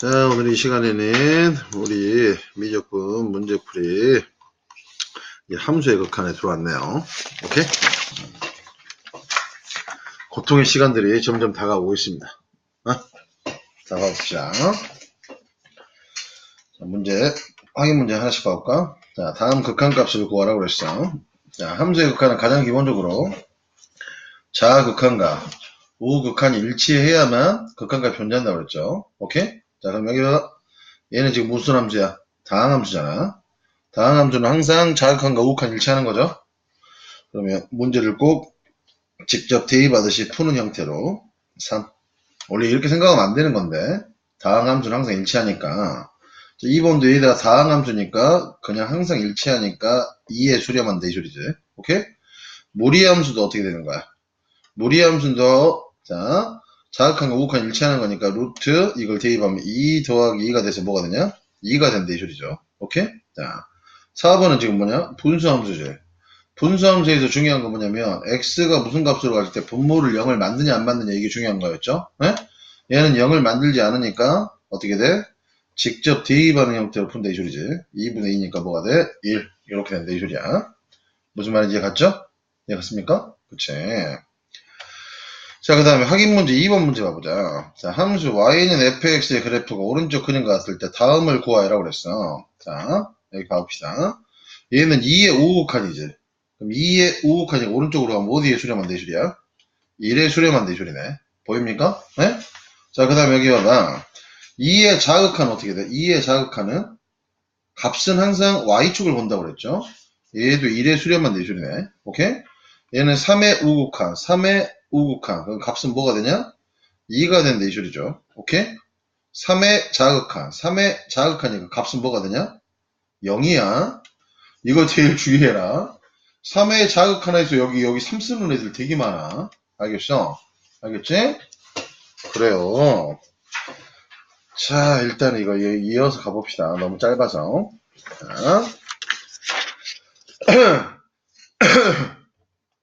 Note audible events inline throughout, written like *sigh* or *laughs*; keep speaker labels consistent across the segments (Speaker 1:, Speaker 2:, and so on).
Speaker 1: 자, 오늘 이 시간에는 우리 미적분 문제풀이 함수의 극한에 들어왔네요. 오케이? 고통의 시간들이 점점 다가오고 있습니다. 어? 자, 봐봅시다. 자, 문제, 확인 문제 하나씩 봐볼까? 자, 다음 극한값을 구하라고 그랬어. 자, 함수의 극한은 가장 기본적으로 자극한과 우극한이 일치해야만 극한값이 존재한다고 그랬죠. 오케이? 자, 그럼 여기 봐. 얘는 지금 무슨 함수야? 다항함수잖아. 다항함수는 항상 자극한과 우극한 일치하는 거죠. 그러면 문제를 꼭 직접 대입하듯이 푸는 형태로 3. 원래 이렇게 생각하면 안 되는 건데 다항함수는 항상 일치하니까 2번도 얘가 다항함수니까 그냥 항상 일치하니까 2에 수렴한 대 소리지. 오케이? 무리함수도 어떻게 되는 거야? 무리함수도 자 자극한과 우극한 일치하는 거니까 루트 이걸 대입하면 2 더하기 2가 돼서 뭐가 되냐? 2가 된다 이 소리죠. 오케이? 자 4번은 지금 뭐냐? 분수함수죠. 분수함수에서 중요한 건 뭐냐면 x가 무슨 값으로 갈때 분모를 0을 만드냐 안 만드냐 이게 중요한 거였죠. 네? 얘는 0을 만들지 않으니까 어떻게 돼? 직접 대입하는 형태로 푼다 이 소리지. 2분의 2니까 뭐가 돼? 1 이렇게 된다 이 소리야. 무슨 말인지 이해갔죠? 이해 갔습니까? 그치. 자, 그 다음에 확인 문제 2번 문제 봐보자. 자, 함수 y는 fx의 그래프가 오른쪽 그림과 같을 때 다음을 구하라고 그랬어. 자, 여기 봐봅시다. 얘는 2의 우극한이지. 그럼 2의 우극한이 오른쪽으로 가면 어디에 수렴한 대술이야? 1에 수렴한 대술이네. 보입니까? 네? 자, 그 다음에 여기 봐봐. 2의 자극한 어떻게 돼? 2의 자극한은 값은 항상 y축을 본다고 그랬죠? 얘도 1에 수렴한 대술이네. 오케이? 얘는 3의 우극한, 3의 우극한. 그럼 값은 뭐가 되냐? 2가 된다 이 소리죠. 오케이? 3의 자극한. 3의 자극하니까 값은 뭐가 되냐? 0이야. 이거 제일 주의해라. 3의 자극 하나에서 여기 여기 3 쓰는 애들 되게 많아. 알겠어? 알겠지? 그래요. 자, 일단 이거 이- 이어서 가봅시다. 너무 짧아서. 자. *clears throat* *clears throat* *clears throat*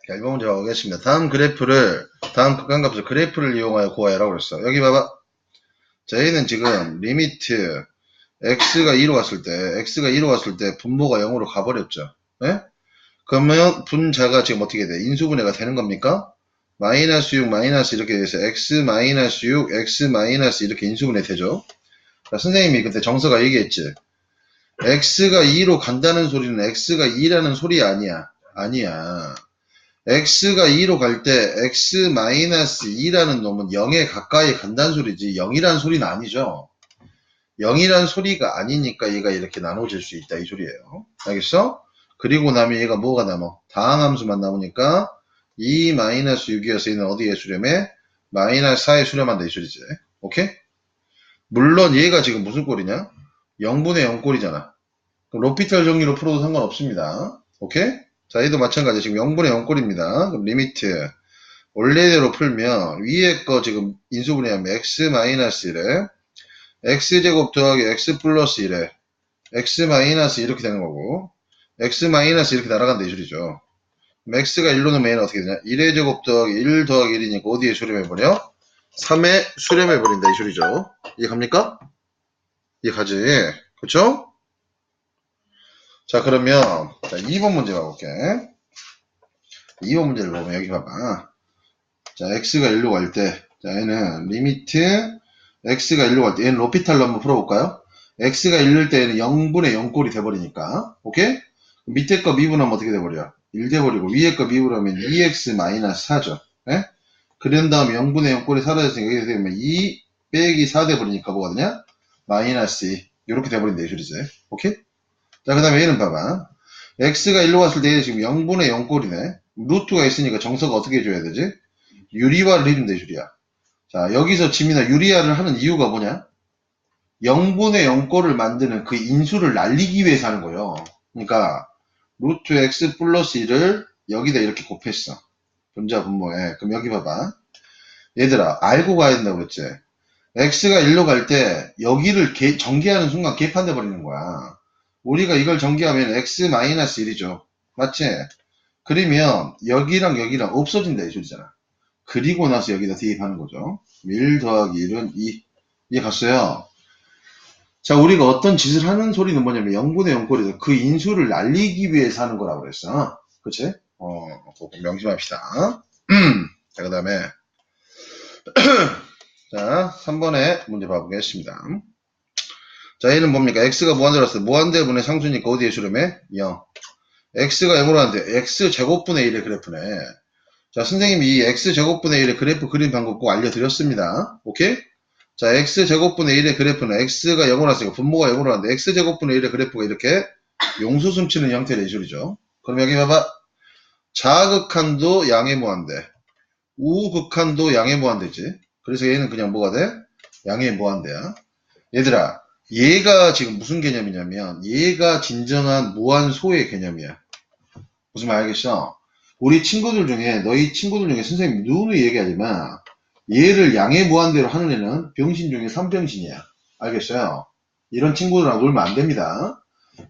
Speaker 1: 자, 1번 문제 가 보겠습니다. 다음 그래프를, 다음 극한값을 그래프를 이용하여 구하여라고 그랬어. 여기 봐봐. 자, 얘는 지금 리미트 x가 2로 갔을 때, x가 2로 갔을 때 분모가 0으로 가버렸죠. 예? 그러면 분자가 지금 어떻게 돼? 인수분해가 되는 겁니까? 마이너스 6, 마이너스 이렇게 돼서 x 마이너스 6, x 마이너스 이렇게 인수분해 되죠. 자, 선생님이 그때 정서가 얘기했지. x가 2로 간다는 소리는 x가 2라는 소리 아니야. 아니야. X가 2로 갈 때 x 마이너스 2라는 놈은 0에 가까이 간다는 소리지 0이라는 소리는 아니죠. 0이라는 소리가 아니니까 얘가 이렇게 나눠질 수 있다 이 소리예요. 알겠어? 그리고 나면 얘가 뭐가 남아? 다항함수만 남으니까 2 마이너스 6이어서 얘는 어디에 수렴해? 마이너스 4에 수렴한다 이 소리지. 오케이? 물론 얘가 지금 무슨 꼴이냐? 0분의 0 꼴이잖아. 그럼 로피탈 정리로 풀어도 상관없습니다. 오케이? 자, 얘도 마찬가지. 지금 0분의 0 꼴입니다. 그럼 리미트. 원래대로 풀면 위에 거 지금 인수분해하면 x 마이너스 1에 x제곱 더하기 x 플러스 1에 x 마이너스 이렇게 되는 거고 x 마이너스 이렇게 날아간다 이 소리죠. x가 1로 넣으면 어떻게 되냐? 1의 제곱 더하기 1 더하기 1이니까 어디에 수렴해버려? 3에 수렴해버린다 이 소리죠. 이해 갑니까? 이해 가지? 그쵸? 자, 그러면, 자, 2번 문제 봐볼게. 2번 문제를 보면 여기 봐봐. 자, x가 1로 갈 때, 자, 얘는 리미트, x가 1로 갈 때, 얘는 로피탈로 한번 풀어볼까요? x가 1일 때는 0분의 0꼴이 돼버리니까, 오케이? 밑에 거 미분하면 어떻게 돼버려? 1 돼버리고, 위에 거 미분하면 2x 마이너스 4죠. 예? 그런 다음에 0분의 0꼴이 사라졌으니까, 여기 되면 2 빼기 4 돼버리니까 뭐가 되냐? 마이너스 2. 이렇게 돼버린다, 이 소리지. 오케이? 자, 그 다음에 얘는 봐봐. x가 1로 갔을 때 지금 0분의 0꼴이네. 루트가 있으니까 정서가 어떻게 해줘야 되지? 유리화를 해준다, 이 소리야. 자, 여기서 지민아 유리화를 하는 이유가 뭐냐? 0분의 0꼴을 만드는 그 인수를 날리기 위해서 하는 거예요. 그러니까, 루트 x 플러스 1을 여기다 이렇게 곱했어. 분자 분모에. 그럼 여기 봐봐. 얘들아, 알고 가야 된다고 그랬지? x가 1로 갈 때 여기를 개- 전개하는 순간 개판돼 버리는 거야. 우리가 이걸 전개하면 x-1이죠. 맞지? 그러면 여기랑 여기랑 없어진다 이 소리잖아. 그리고 나서 여기다 대입하는 거죠. 1 더하기 1은 2. 이해 갔어요? 자, 우리가 어떤 짓을 하는 소리는 뭐냐면 0분의 0꼴에서 그 인수를 날리기 위해서 하는 거라고 그랬어. 그치? 어, 명심합시다. 자, 그 다음에 *clears throat* 자, 3번에 문제 봐보겠습니다. 자, 얘는 뭡니까? x가 무한대로서 무한대분의 상수니까 어디에 수렴해? 0. x가 0으로 하는데 x 제곱분의 1의 그래프네. 자, 선생님이 이 x 제곱분의 1의 그래프 그림 방법 꼭 알려드렸습니다. 오케이? 자, x 제곱분의 1의 그래프는 x가 0으로 왔으니까 분모가 0으로 하는데 x 제곱분의 1의 그래프가 이렇게 용수 숨 치는 형태의 예술이죠. 그럼 여기 봐봐. 좌극한도 양의 무한대. 우극한도 양의 무한대지. 그래서 얘는 그냥 뭐가 돼? 양의 무한대야. 얘들아, 얘가 지금 무슨 개념이냐면 얘가 진정한 무한소의 개념이야. 무슨 말 알겠어? 우리 친구들 중에 너희 친구들 중에 선생님 누누이 얘기하지만 얘를 양의 무한대로 하는 애는 병신 중에 3병신이야. 알겠어요? 이런 친구들하고 놀면 안 됩니다.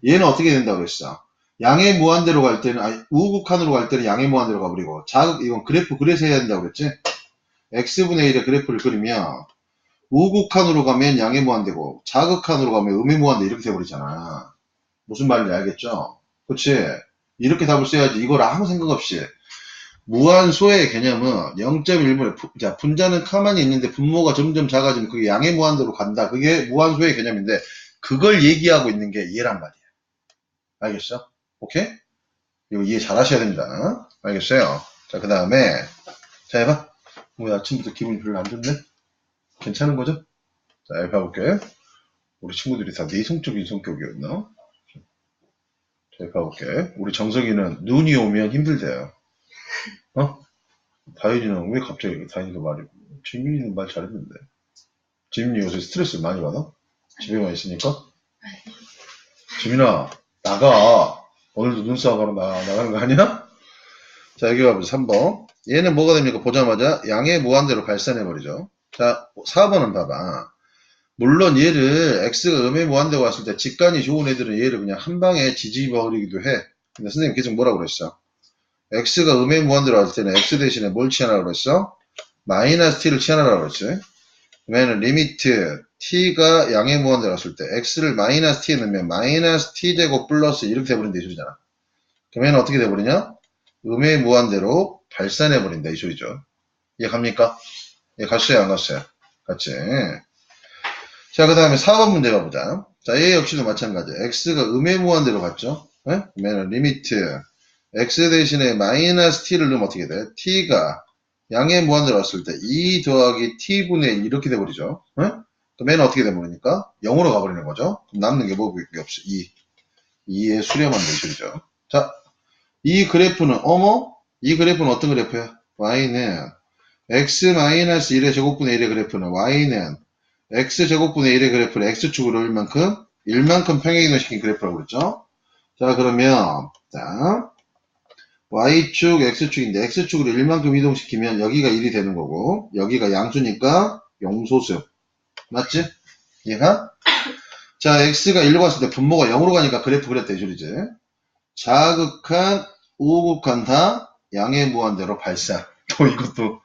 Speaker 1: 얘는 어떻게 된다고 그랬어? 양의 무한대로 갈 때는, 아니, 우극한으로 갈 때는 양의 무한대로 가버리고, 자극, 이건 그래프 그래서 해야 된다고 그랬지? x분의 1의 그래프를 그리면, 우극한으로 가면 양의 무한대고, 자극한으로 가면 음의 무한대 이렇게 돼버리잖아. 무슨 말인지 알겠죠? 그치? 이렇게 답을 써야지. 이걸 아무 생각 없이. 무한소의 개념은 0.1분의, 자, 분자는 가만히 있는데 분모가 점점 작아지면 그게 양의 무한대로 간다. 그게 무한소의 개념인데, 그걸 얘기하고 있는 게 얘란 말이야. 알겠어? 오케이? 이거 이해 잘 하셔야 됩니다. 알겠어요? 자, 그 다음에, 자, 해봐. 뭐야, 아침부터 기분이 별로 안 좋네? 괜찮은 거죠? 자, 여기 봐볼게. 우리 친구들이 다 내성적인 성격이었나? 자, 여기 봐볼게. 우리 정석이는 눈이 오면 힘들대요. 어? 다현이는 왜 갑자기 다현이가 말이, 지민이는 말 잘했는데. 지민이 요새 스트레스 많이 받아? 집에만 있으니까? 지민아, 나가. 오늘도 눈싸움하러 나, 나가는 거 아니야? 자, 여기 봐보세요. 3번. 얘는 뭐가 됩니까? 보자마자 양의 무한대로 발산해버리죠. 자, 4번은 봐봐. 물론 얘를 x가 음의 무한대로 왔을 때 직관이 좋은 애들은 얘를 그냥 한 방에 지지버리기도 해. 근데 선생님 계속 뭐라고 그랬어? x가 음의 무한대로 왔을 때는 x 대신에 뭘 취하라고 그랬어? 마이너스 t를 취하라고 그랬지. 그러면 리미트 t가 양의 무한대로 왔을 때 x를 마이너스 t에 넣으면 마이너스 t제곱 플러스 이렇게 돼버린다 이 소리잖아. 그러면 어떻게 돼버리냐? 음의 무한대로 발산해버린다 이 소리죠. 이해 갑니까? 예, 갔어요 안 갔어요? 갔지. 자, 그 다음에 4번 문제 가보자. 자, 얘 역시도 마찬가지. x가 음의 무한대로 갔죠? 예? 그러면 리미트 x 대신에 마이너스 t를 넣으면 어떻게 돼? t가 양의 무한대로 왔을 때 2 더하기 t분의 1 이렇게 돼버리죠. 예? 그러면 어떻게 돼버리니까? 0으로 가버리는 거죠. 그럼 남는 게 뭐밖에 없어? 2. 2의 수렴한 대실이죠. 자, 이 그래프는 어머? 이 그래프는 어떤 그래프야? y는 x-1의 제곱분의 1의 그래프는 y는 x제곱분의 1의 그래프를 x축으로 1만큼 1만큼 평행이동시킨 그래프라고 그랬죠. 자 그러면 자 y축 x축인데 x축으로 1만큼 이동시키면 여기가 1이 되는 거고 여기가 양수니까 용소수 맞지? 이해가? 자 x가 1로 갔을 때 분모가 0으로 가니까 그래프 그렸다 이 소리지. 자극한 우극한 다 양의 무한대로 발산. *laughs* 또 이것도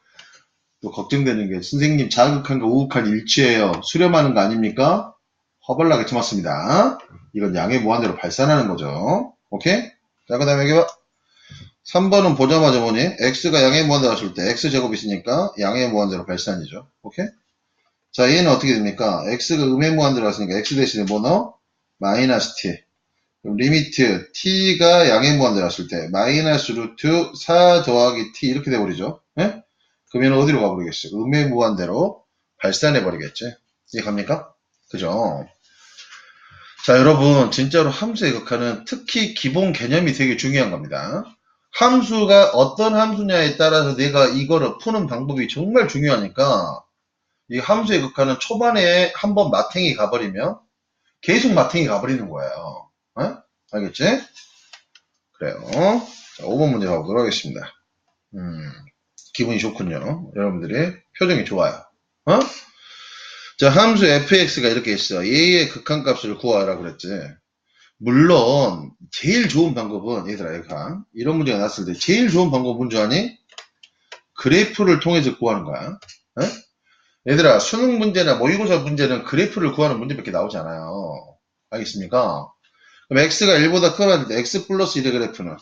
Speaker 1: 또 걱정되는 게 선생님 자극한과 우극한 일치예요. 수렴하는 거 아닙니까? 허벌나게 쳐맞습니다. 이건 양의 무한대로 발산하는 거죠. 오케이? 자, 그 다음에 여기 봐. 3번은 보자마자 뭐니? x가 양의 무한대로 왔을 때 x제곱이 있으니까 양의 무한대로 발산이죠. 오케이? 자, 얘는 어떻게 됩니까? x가 음의 무한대로 왔으니까 x 대신에 뭐 넣어? 마이너스 t. 그럼 리미트 t가 양의 무한대로 왔을 때 마이너스 루트 4 더하기 t 이렇게 돼버리죠. 예? 그러면 어디로 가버리겠어? 음의 무한대로 발산해버리겠지. 이해갑니까? 그죠? 자, 여러분, 진짜로 함수의 극한은 특히 기본 개념이 되게 중요한 겁니다. 함수가 어떤 함수냐에 따라서 내가 이거를 푸는 방법이 정말 중요하니까 이 함수의 극한은 초반에 한번 마탱이 가버리면 계속 마탱이 가버리는 거예요. 어? 알겠지? 그래요. 자, 5번 문제 가보도록 하겠습니다. 음. 기분이 좋군요. 여러분들의 표정이 좋아요. 어? 자, 함수 fx가 이렇게 있어. 얘의 극한값을 구하라 그랬지. 물론 제일 좋은 방법은 얘들아 얘가 이런 문제가 났을 때 제일 좋은 방법은 뭔지 아니? 그래프를 통해서 구하는 거야. 어? 얘들아, 수능 문제나 모의고사 문제는 그래프를 구하는 문제밖에 나오지 않아요. 알겠습니까? 그럼 x가 1보다 크거나 때 x 플러스 1의 그래프는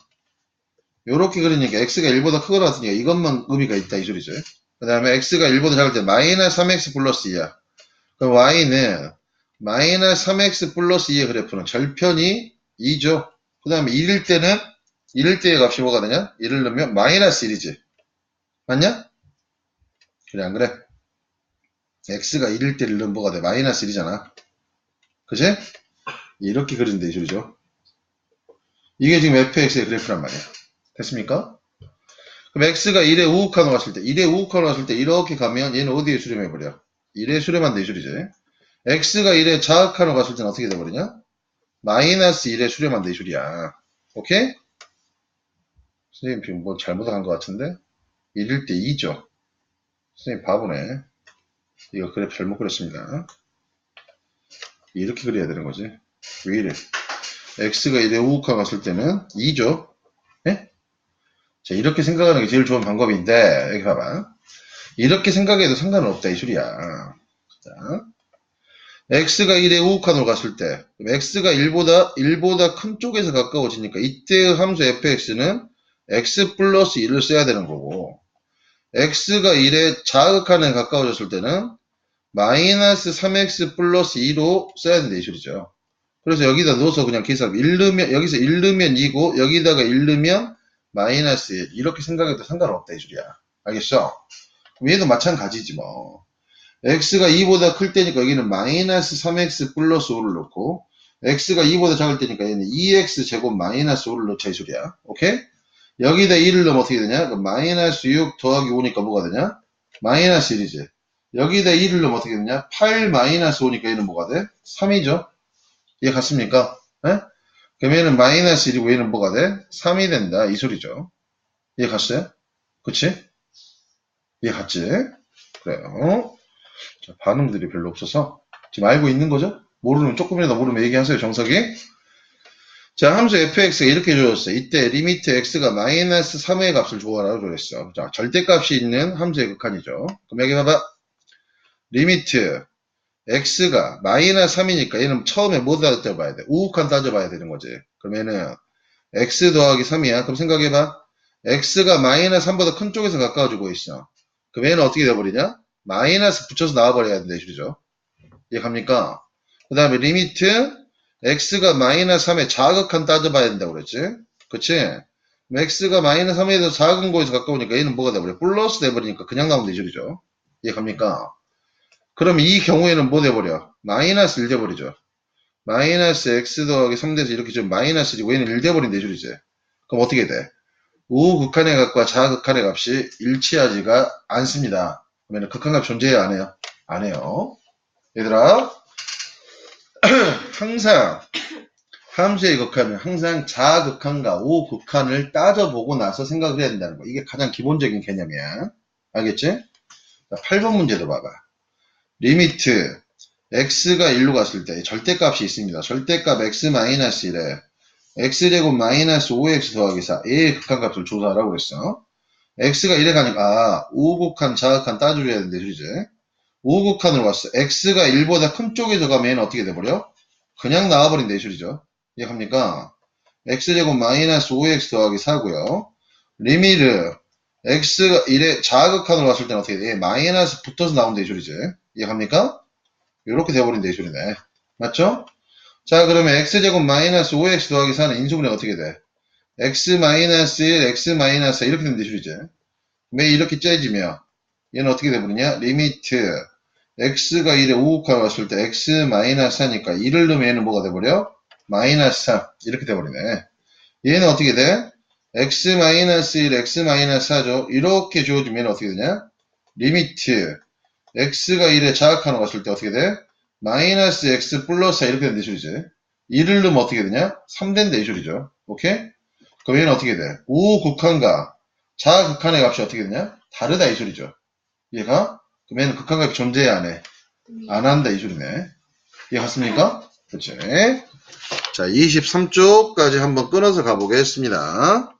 Speaker 1: 요렇게 그리니까 x가 1보다 크거나 같으니까 이것만 의미가 있다 이 소리죠. 그 다음에 x가 1보다 작을 때 마이너스 3x 플러스 2야. 그럼 y는 마이너스 3x 플러스 2의 그래프는 절편이 2죠. 그 다음에 1일 때는 1일 때의 값이 뭐가 되냐? 1을 넣으면 마이너스 1이지. 맞냐? 그래 안 그래? x가 1일 때를 넣으면 뭐가 돼? 마이너스 1이잖아. 그지? 이렇게 그린다 이 소리죠. 이게 지금 fx의 그래프란 말이야. 됐습니까? 그럼 x가 1에 우극한으로 갔을 때 1에 우극한으로 갔을 때 이렇게 가면 얘는 어디에 수렴해버려? 1에 수렴한다 이 소리지. x가 1에 자극한으로 갔을 때는 어떻게 돼버리냐? 마이너스 1에 수렴한다 이 소리야. 오케이? 선생님 지금 뭐 잘못한 것 같은데? 1일 때 2죠. 선생님 바보네. 이거 그래프 잘못 그렸습니다. 이렇게 그려야 되는 거지. 왜 이래? x가 1에 우극화 갔을 때는 2죠. 예? 자, 이렇게 생각하는 게 제일 좋은 방법인데, 여기 봐봐. 이렇게 생각해도 상관은 없다, 이 소리야. 자, x가 1에 우극한으로 갔을 때, x가 1보다, 1보다 큰 쪽에서 가까워지니까, 이때의 함수 fx는 x 플러스 1을 써야 되는 거고, x가 1에 자극한에 가까워졌을 때는 마이너스 3x 플러스 2로 써야 된다 이 소리죠. 그래서 여기다 넣어서 그냥 계산 1 넣으면 여기서 1 넣으면 2고 여기다가 1 넣으면 마이너스 1 이렇게 생각해도 상관없다 이 소리야. 알겠어? 얘도 마찬가지지 뭐. x가 2보다 클 때니까 여기는 마이너스 3x 플러스 5를 넣고 x가 2보다 작을 때니까 얘는 2x 제곱 마이너스 5를 넣자 이 소리야. 오케이? 여기다 1을 넣으면 어떻게 되냐? 그럼 마이너스 6 더하기 5니까 뭐가 되냐? 마이너스 1이지. 여기다 1을 넣으면 어떻게 되냐? 8 마이너스 5니까 얘는 뭐가 돼? 3이죠. 이해 갔습니까? 예? 그럼 얘는 마이너스 1이고 얘는 뭐가 돼? 3이 된다. 이 소리죠. 이해 갔어요? 그치? 이해 갔지? 그래요. 자, 반응들이 별로 없어서 지금 알고 있는 거죠? 모르면 조금이라도 모르면 얘기하세요. 정석이. 자, 함수 fx가 이렇게 줘줬어요. 이때 리미트 x가 마이너스 3의 값을 줘라고 그랬어. 자, 절대값이 있는 함수의 극한이죠. 그럼 여기 봐봐. 리미트 x가 마이너스 3이니까 얘는 처음에 뭐 따져봐야 돼? 우극한 따져봐야 되는 거지. 얘는 x 더하기 3이야. 그럼 생각해봐. x가 마이너스 3보다 큰 쪽에서 가까워지고 있어. 그럼 얘는 어떻게 돼버리냐? 마이너스 붙여서 나와버려야 된다. 이 소리죠. 이해 갑니까? 그 다음에 리미트 x가 마이너스 3에 자극한 따져봐야 된다고 그랬지? 그치? x가 마이너스 3에 더 작은 곳에서 가까우니까 얘는 뭐가 돼버려? 플러스 돼버리니까 그냥 나오면 되죠. 그죠? 이해 갑니까? 그럼 이 경우에는 뭐 돼버려? 마이너스 1 돼버리죠. 마이너스 x 더하기 3돼서 이렇게 좀 마이너스이고 얘는 1 돼버린 대줄이지. 그럼 어떻게 돼? 우극한의 값과 자극한의 값이 일치하지가 않습니다. 그러면 극한값 존재해요? 안 해요? 안 해요. 얘들아 *clears throat* 항상 함수의 극한은 항상 자극한과 우극한을 따져보고 나서 생각을 해야 된다는 거. 이게 가장 기본적인 개념이야. 알겠지? 자, 8번 문제도 봐봐. 리미트 x가 1로 갔을 때 절대값이 있습니다. 절대값 x-1에 x제곱 마이너스 5x 더하기 4 얘의 극한값을 조사하라고 했어. x가 1에 가니까 아, 우극한 자극한 따져줘야 되는데 소리지. 우극한으로 갔어. x가 1보다 큰 쪽에서 가면 얘는 어떻게 돼버려? 그냥 나와버린다 이 소리죠. 이해합니까? x제곱 마이너스 5x 더하기 4고요. 리미트 x가 1에 자극한으로 갔을 때는 어떻게 돼? 마이너스 붙어서 나온다 이 소리지. 이해합니까? 이렇게 돼버린다 이 소리네. 맞죠? 자 그러면 x제곱 마이너스 5x 더하기 4는 인수분해 어떻게 돼? x 마이너스 1, x 마이너스 4 이렇게 된다 이 소리지. 매 이렇게 째지면 얘는 어떻게 돼버리냐? 리미트 x가 1에 우극하고 갔을 때 x 마이너스 4니까 1을 넣으면 얘는 뭐가 돼버려? 마이너스 3 이렇게 돼버리네. 얘는 어떻게 돼? x 마이너스 1, x 마이너스 4죠. 이렇게 주어지면 어떻게 되냐? 리미트 x가 1에 자극하는 갔을 때 어떻게 돼? 마이너스 x 플러스 4 이렇게 된다 이 소리지. 1을 넣으면 어떻게 되냐? 3 된다 이 소리죠. 오케이? 그럼 얘는 어떻게 돼? 우극한과 자극한의 값이 어떻게 되냐? 다르다 이 소리죠. 얘가? 그럼 얘는 극한 값이 존재해 안 해? 안 한다 이 소리네. 이해 갔습니까? 그렇지. 자, 23쪽까지 한번 끊어서 가보겠습니다.